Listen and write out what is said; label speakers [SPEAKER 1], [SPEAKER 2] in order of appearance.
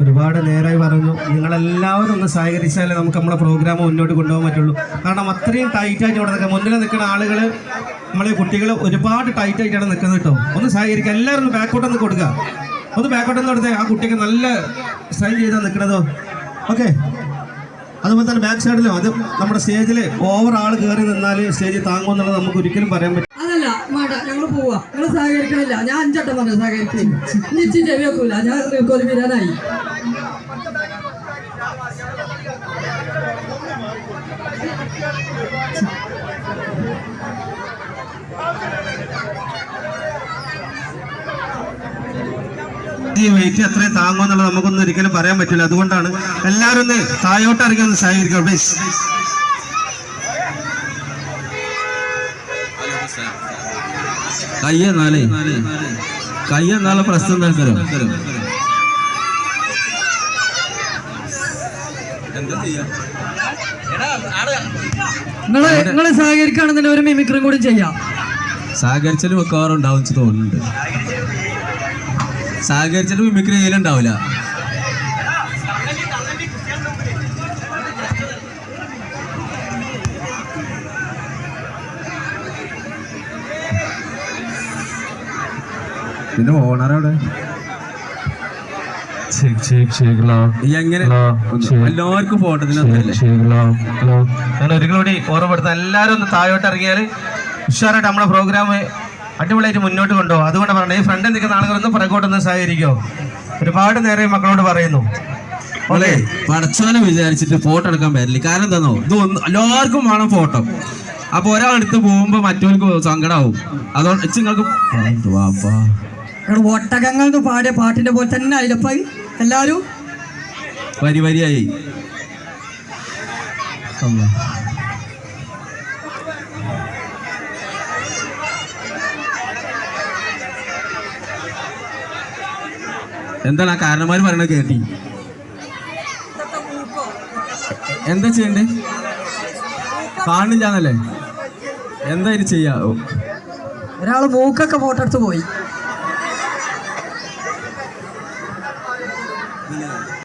[SPEAKER 1] ഒരുപാട് നേരമായി പറഞ്ഞു. നിങ്ങളെല്ലാവരും ഒന്ന് സഹകരിച്ചാലേ നമുക്ക് നമ്മുടെ പ്രോഗ്രാം മുന്നോട്ട് കൊണ്ടുപോകാൻ പറ്റുള്ളൂ. കാരണം അത്രയും ടൈറ്റായിട്ട് ഇവിടെ നിൽക്കുക മുന്നിൽ നിൽക്കുന്ന ആളുകൾ നമ്മളെ കുട്ടികൾ ഒരുപാട് ടൈറ്റ് ആയിട്ടാണ് നിൽക്കുന്നത് കേട്ടോ. ഒന്ന് സഹകരിക്കുക. എല്ലാവരും ഒന്ന് ബാക്കോട്ട് ഒന്ന് കൊടുക്കുക. ഒന്ന് ബാക്കോട്ട് ഒന്ന് കൊടുത്തേ ആ കുട്ടിക്ക് നല്ല സൈൻ ചെയ്താൽ നിൽക്കണതോ. ഓക്കെ അതുപോലെ തന്നെ ബാക്ക് സൈഡിലും അത് നമ്മുടെ സ്റ്റേജിൽ ഓവർ ആൾ കയറി നിന്നാൽ സ്റ്റേജ് താങ്ങുമെന്നുള്ളത് നമുക്ക് ഒരിക്കലും പറയാൻ
[SPEAKER 2] വേണ്ട ഞങ്ങൾ പോവാ. ഞങ്ങൾ സഹകരിക്കണില്ല. ഞാൻ അഞ്ചട്ടം പറഞ്ഞു സഹകരിക്കില്ല നിശ്ചയം ചെവി വെക്കൂല. ഞാൻ കൊലുമിരാനായി
[SPEAKER 1] ഈ വെയിറ്റ് എത്രയും താങ്ങുമെന്നുള്ളത് നമുക്കൊന്നും ഒരിക്കലും പറയാൻ പറ്റില്ല. അതുകൊണ്ടാണ് എല്ലാവരും ഒന്ന് താഴോട്ട് ഇറങ്ങി ഒന്ന് സഹകരിക്കാം പ്ലീസ്
[SPEAKER 3] കയ്യെന്നാലേ. കയ്യെന്നാളെ പ്രശ്നം തൽക്കരോ
[SPEAKER 2] നിങ്ങൾ നിങ്ങൾ സഹകരിക്കുകയാണെന്നുണ്ടെങ്കിൽ ഒരു കൂടി ചെയ്യാം.
[SPEAKER 3] സഹകരിച്ചാൽ മിക്കവാറും ഉണ്ടാവും തോന്നുന്നുണ്ട്. സഹകരിച്ചാൽ മിമിക്രി ചെയ്യലുണ്ടാവില്ല. എങ്ങനെ? ഓണർ അവിടെ എല്ലാവർക്കും.
[SPEAKER 1] ഞാൻ ഒരിക്കലും കൂടി ഓർമ്മപ്പെടുത്താം. എല്ലാവരും ഒന്ന് താഴോട്ട് ഇറങ്ങിയാൽ ഉഷാറായിട്ട് നമ്മുടെ പ്രോഗ്രാം അടിപൊളിയായിട്ട് മുന്നോട്ട് കൊണ്ടുപോകും. അതുകൊണ്ട് പറഞ്ഞു ഈ ഫ്രണ്ടിൽ നിൽക്കുന്ന ആളുകളൊന്നും പുറകോട്ടൊന്ന് സഹകരിക്കോ. ഒരുപാട് നേരെ മക്കളോട് പറയുന്നു.
[SPEAKER 3] അല്ലേ? പടച്ചോനെ വിചാരിച്ചിട്ട് ഫോട്ടോ എടുക്കാൻ പറ്റില്ല. കാരണം എന്താണോ ഇത് ഒന്ന് എല്ലാവർക്കും വേണം ഫോട്ടോ അപ്പൊ ഒരാളെടുത്ത് പോകുമ്പോ മറ്റവർക്ക് സങ്കടാവും. അതുകൊണ്ട് നിങ്ങൾക്ക് വാപ്പാ
[SPEAKER 2] ഒട്ടകങ്ങൾ ഒട്ടകങ്ങൾ പാടിയ പാട്ടിന്റെ പോലെ തന്നെ അതിലപ്പ എല്ലാരും
[SPEAKER 3] വരി വരിയായി. എന്താണ് ആ കാരണന്മാര് പറയണത് കേട്ടി? എന്താ ചെയ്യണ്ടേ? കാണില്ലാന്നല്ലേ? എന്താ ഇത് ചെയ്യാ? ഒരാൾ
[SPEAKER 2] ഒരാൾ മൂക്കൊക്കെ ഫോട്ടോ എടുത്ത് പോയി.